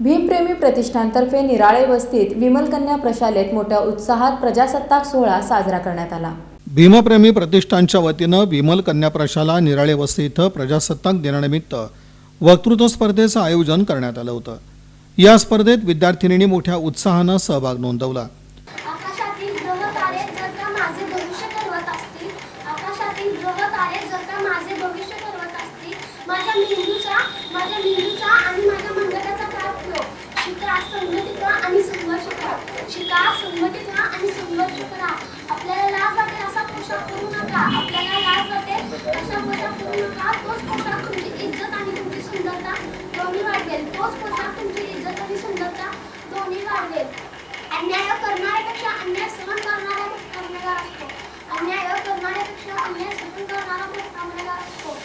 भीमप्रेमी प्रतिष्ठानतर्फे निराळे वस्तीत विमल कन्या प्रशालेत मोठ्या उत्साहात प्रजासत्ताक सोहळा साजरा करण्यात आला. भीमप्रेमी प्रतिष्ठानच्या वतीनं विमल कन्या प्रशाला निराळे वस्ती इथं प्रजासत्ताक दिनानिमित्त वक्तृत्व स्पर्धेचं आयोजन करण्यात आलं होतं. या स्पर्धेत विद्यार्थिनींनी मोठ्या उत्साहानं सहभाग नोंदवला. माझ्या मेंदूचा माझ्या मेंदूचा आणि वाढवेल तोच तुमची इज्जत आणि सुंदरता दोन्ही वाढवेल. अन्याय करणाऱ्यापेक्षा अन्याय सहन करणारा कामगार असतो. अन्याय करणाऱ्यापेक्षा अन्याय सहन करणारा कामगार असतो.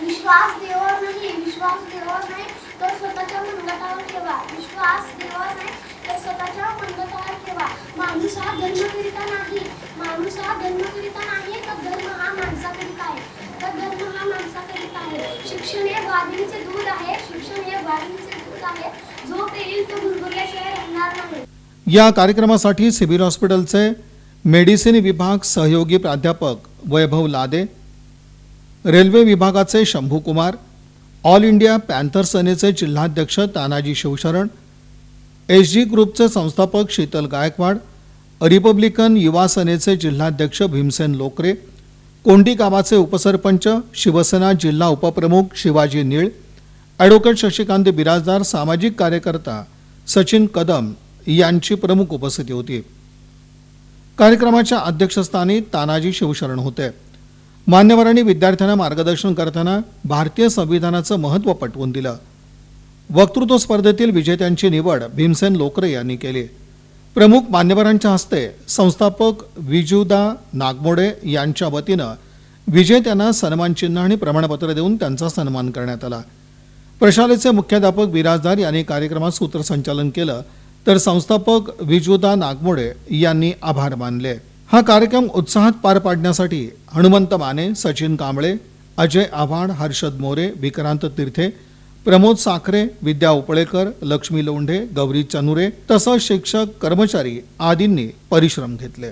विश्वास देवावर नाही विश्वास देवावर नाही तर स्वतःच्या मनगटावर ठेवा. विश्वास देवावर नाही तर स्वतःच्या मनगटावर ठेवा. माणूस हा धर्मकरिता नाही. माणूस हा धर्मकरिता नाही तर धर्म हा माणसाकरिता आहे. तर धर्म हा माणसाकरिता आहे. शिक्षण हे वाघिणीचे या कार्यक्रमासाठी सिव्हिल हॉस्पिटलचे मेडिसिन विभाग सहयोगी प्राध्यापक वैभव लादे रेल्वे विभागाचे Shambhu Kumar all India panther सेनेचे जिल्हाध्यक्ष तानाजी शिवशरण एस जी ग्रुपचे संस्थापक शीतल गायकवाड रिपब्लिकन युवा सेनेचे जिल्हाध्यक्ष भीमसेन लोकरे कोंडी गावाचे उपसरपंच शिवसेना जिल्हा उपप्रमुख शिवाजी निळ ॲडव्होकेट शशिकांत बिराजदार सामाजिक कार्यकर्ता सचिन कदम यांची प्रमुख उपस्थिती होती. कार्यक्रमाच्या अध्यक्षस्थानी तानाजी शिवशरण होते. मान्यवरांनी विद्यार्थ्यांना मार्गदर्शन करताना भारतीय संविधानाचं महत्त्व पटवून दिलं. वक्तृत्व स्पर्धेतील विजेत्यांची निवड भीमसेन लोकरे यांनी केली. प्रमुख मान्यवरांच्या हस्ते संस्थापक विजुदा नागमोडे यांच्या वतीनं विजेत्यांना सन्मानचिन्ह आणि प्रमाणपत्र देऊन त्यांचा सन्मान करण्यात आला. प्रशालेचे मुख्याध्यापक बिराजदार यांनी कार्यक्रमात सूत्रसंचालन केलं. तर संस्थापक विजुदा नागमोडे यांनी आभार मानले. हा कार्यक्रम उत्साहात पार पाडण्यासाठी हनुमंत माने सचिन कांबळे अजय आव्हाड हर्षद मोरे विक्रांत तीर्थे प्रमोद साखरे विद्या उपळेकर लक्ष्मी लोंढे गौरी चनुरे तसंच शिक्षक कर्मचारी आदींनी परिश्रम घेतले.